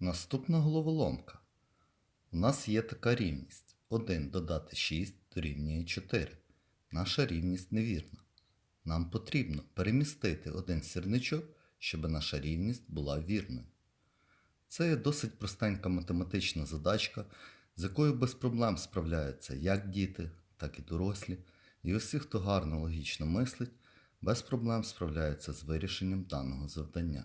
Наступна головоломка. У нас є така рівність. 1 додати 6 дорівнює 4. Наша рівність невірна. Нам потрібно перемістити один сірничок, щоб наша рівність була вірною. Це є досить простенька математична задачка, з якою без проблем справляються як діти, так і дорослі. І усі, хто гарно логічно мислить, без проблем справляються з вирішенням даного завдання.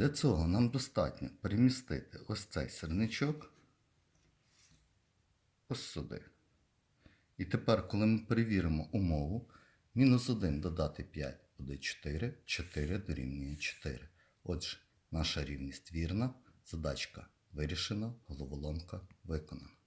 Для цього нам достатньо перемістити ось цей сірничок ось сюди. І тепер, коли ми перевіримо умову, мінус 1 додати 5 буде 4, 4 дорівнює 4. Отже, наша рівність вірна, задачка вирішена, головоломка виконана.